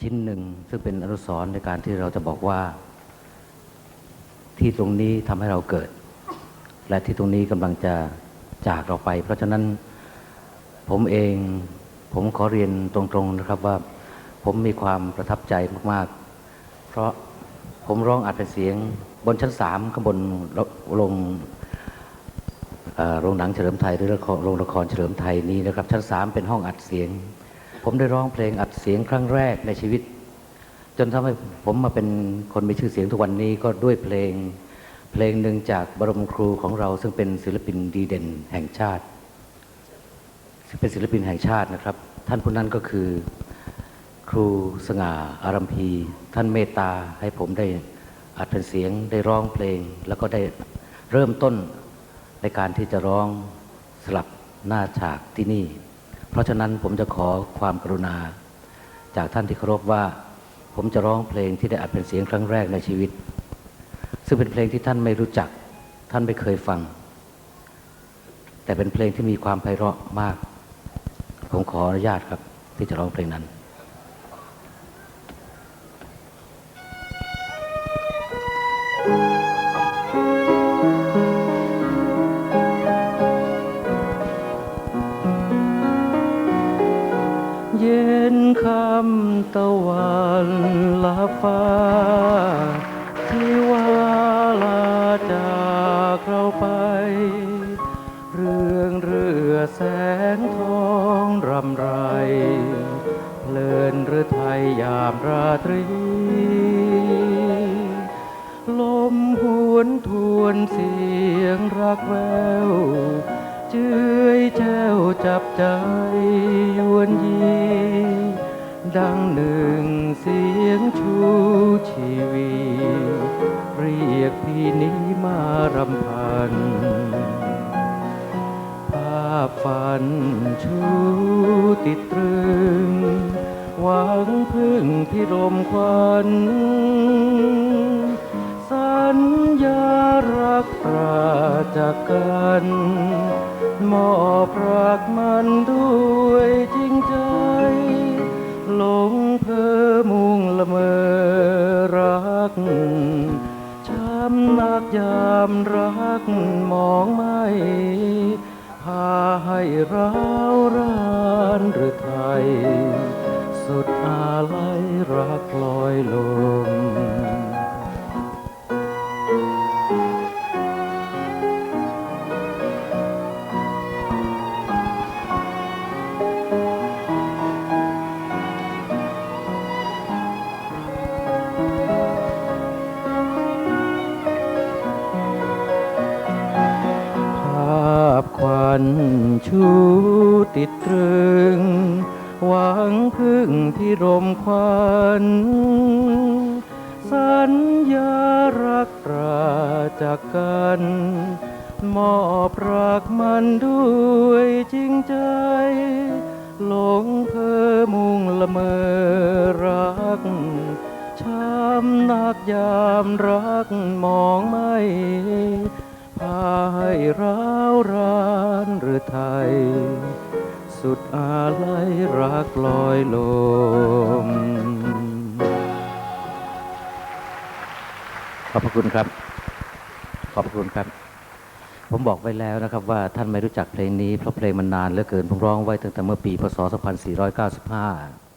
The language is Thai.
ชิ้นหนึ่ง ซึ่งเป็นอนุสรณ์ในการที่เราจะบอกว่า ที่ตรงนี้ทำให้เราเกิด และที่ตรงนี้กำลังจะจากเราไป เพราะฉะนั้นผมเองผมขอเรียนตรงๆนะครับว่า ผมมีความประทับใจมากๆ เพราะผมร้องอัดเป็นเสียงบนชั้นสามข้างบนโรงโรงหนังเฉลิมไทยหรือโรงละครเฉลิมไทยนี้นะครับ ชั้นสามเป็นห้องอัดเสียง ผมได้ร้องเพลงอัดเสียงครั้งแรกในชีวิต จนทำให้ผมมาเป็นคนมีชื่อเสียงทุกวันนี้ก็ด้วยเพลง เพลงหนึ่งจากบรมครูของเราซึ่งเป็นศิลปินดีเด่นแห่งชาติเป็นศิลปินแห่งชาตินะครับ ท่านผู้นั้นก็คือ ครูสง่าอารัมพี ท่านเมตตาให้ผมได้อัดเป็นเสียงได้ร้องเพลง แล้วก็ได้เริ่มต้นในการที่จะร้องสลับหน้าฉากที่นี่ เพราะฉะนั้นผมจะขอความกรุณา จากท่านที่เคารพว่า ผมจะร้องเพลงที่ได้อัดเป็นเสียงครั้งแรกในชีวิต ซึ่งเป็นเพลงที่ท่านไม่รู้จัก ท่านไม่เคยฟัง แต่เป็นเพลงที่มีความไพเราะมาก ผมขออนุญาตครับ ที่จะร้องเพลงนั้นเคำตะวันลับฟ้า ที่ว่าลาจากเราไป เรื่องเรือแสงทองรำไรเพลินหรือไทยยามราตรี ลมหวนทวนเสียงรักแววเจือยแจ้วจับใจยวนยี ดังหนึ่งเสียงชูชีวีเรียกพี่นี้มารำพัน ภาพฝันชูติดตรึง หวังพึ่งพิรมควัน สัญญารักปราจากกัน มอบรักมันด้วยใจ หลงเพอมุ่งละเมอรัก ช้ำนักยามรักมองไม่ พาให้ร้าวรา นชูติดตรึง หวังพึ่งพิรมควันสัญญารักปราจากกัน มอบรักมันด้วยจริงใจ หลงเพอมุ่งละเมอรัก ช้ำนักยามรักมองไม่พาให้ร้าวรา สุดอาลัยรักลอยลม ขอบพระคุณครับ ขอบพระคุณครับ ผมบอกไว้แล้วนะครับว่าท่านไม่รู้จักเพลงนี้เพราะเพลงมันนานเหลือเกินผมร้องไว้ตั้งแต่เมื่อปีพศ 2495